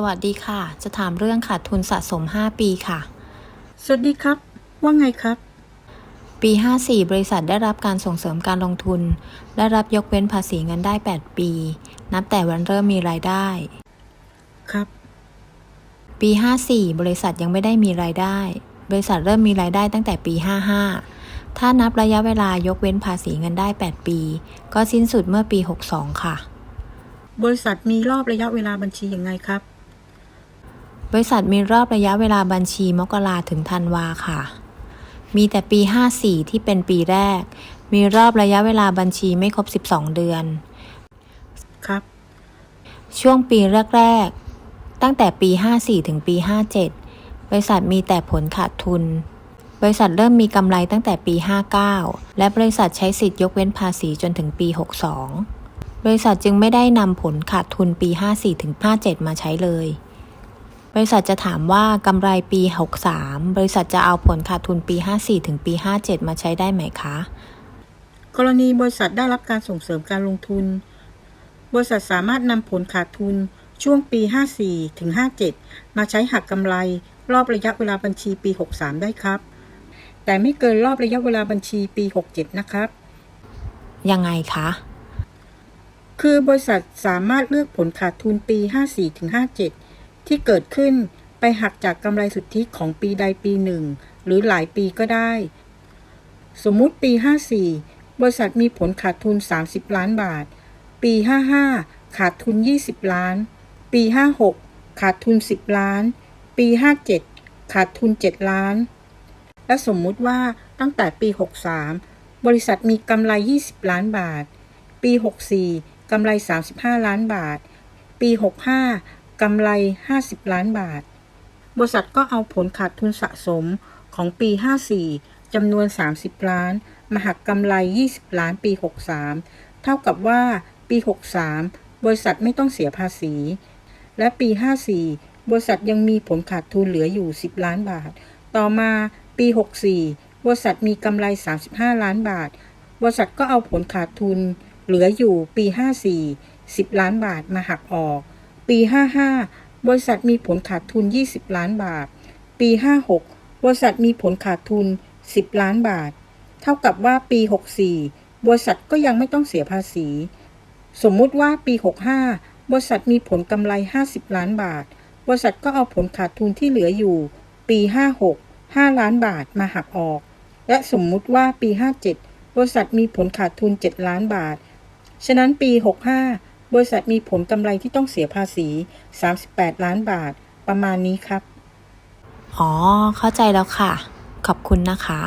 สวัสดีค่ะ จะถามเรื่องขาดทุนสะสม 5 ปีค่ะ สวัสดีครับ ว่าไงครับ ปี 54 บริษัทได้รับการส่งเสริมการลงทุน ได้รับยกเว้นภาษีเงินได้ 8 ปี นับแต่วันเริ่มมีรายได้ ครับ ปี 54 บริษัทยังไม่ได้มีรายได้ บริษัทเริ่มมีรายได้ตั้งแต่ปี 55 ถ้านับระยะเวลายกเว้นภาษีเงินได้ 8 ปี ก็สิ้นสุดเมื่อปี 62 ค่ะ บริษัทมีรอบระยะเวลาบัญชียังไงครับ บริษัทมีรอบระยะเวลาบัญชีมกราถึงธันวาค่ะ มีแต่ปี 54 ที่เป็นปีแรก มีรอบระยะเวลาบัญชีไม่ครบ 12 เดือน ครับ ช่วงปีแรก ๆ ตั้งแต่ปี 54 ถึงปี 57 บริษัทมีแต่ผลขาดทุน บริษัทเริ่มมีกำไรตั้งแต่ปี 59 และบริษัทใช้สิทธิ์ยกเว้นภาษีจนถึงปี 62 บริษัทจึงไม่ได้นำผลขาดทุนปี 54 ถึง 57 มาใช้เลยบ ริษัทจะถามว่ากำไรปี 63 บริษัทจะเอาผลขาดทุนปี 54 ถึงปี 57 มาใช้ได้ไหมคะ กรณีบริษัทได้รับการส่งเสริมการลงทุน บริษัทสามารถนำผลขาดทุนช่วงปี 54 ถึง 57 มาใช้หักกำไร รอบระยะเวลาบัญชีปี 63 ได้ครับ แต่ไม่เกินรอบระยะเวลาบัญชีปี 67 นะครับ ยังไงคะ คือบริษัทสามารถเลือกผลขาดทุนปี 54 ถึง 57 ที่เกิดขึ้นไปหักจากกำไรสุทธิของปีใดปีหนึ่ง หรือหลายปีก็ได้ สมมุติปี 54 บริษัทมีผลขาดทุน 30 ล้านบาท ปี 55 ขาดทุน 20 ล้าน ปี 56 ขาดทุน 10 ล้าน ปี 57 ขาดทุน 7 ล้าน และสมมุติว่าตั้งแต่ปี 63 บริษัทมีกำไร 20 ล้านบาท ปี 64 กำไร 35 ล้านบาท ปี 65 กำไร 50 ล้านบาท บริษัทก็เอาผลขาดทุนสะสมของปี 54จำนวน 30 ล้าน มาหักกำไร 20 ล้านปี 63 เท่ากับว่าปี 63 บริษัทไม่ต้องเสียภาษี และปี 54 บริษัทยังมีผลขาดทุนเหลืออยู่ 10 ล้านบาท ต่อมาปี 64 บริษัทมีกำไร 35 ล้านบาท บริษัทก็เอาผลขาดทุนเหลืออยู่ปี 54 10 ล้านบาทมาหักออก ปี 55 บริษัทมีผลขาดทุน 20 ล้านบาท ปี 56 บริษัทมีผลขาดทุน 10 ล้านบาท เท่ากับว่าปี 64 บริษัทก็ยังไม่ต้องเสียภาษี สมมุติว่าปี 65 บริษัทมีผลกำไร 50 ล้านบาท บริษัทก็เอาผลขาดทุนที่เหลืออยู่ ปี 56 5 ล้านบาทมาหักออก และสมมุติว่าปี 57 บริษัทมีผลขาดทุน 7 ล้านบาท ฉะนั้นปี 65 บริษัทมีผลกำไรที่ต้องเสียภาษี 38 ล้านบาท ประมาณนี้ครับ อ๋อ เข้าใจแล้วค่ะ ขอบคุณนะคะ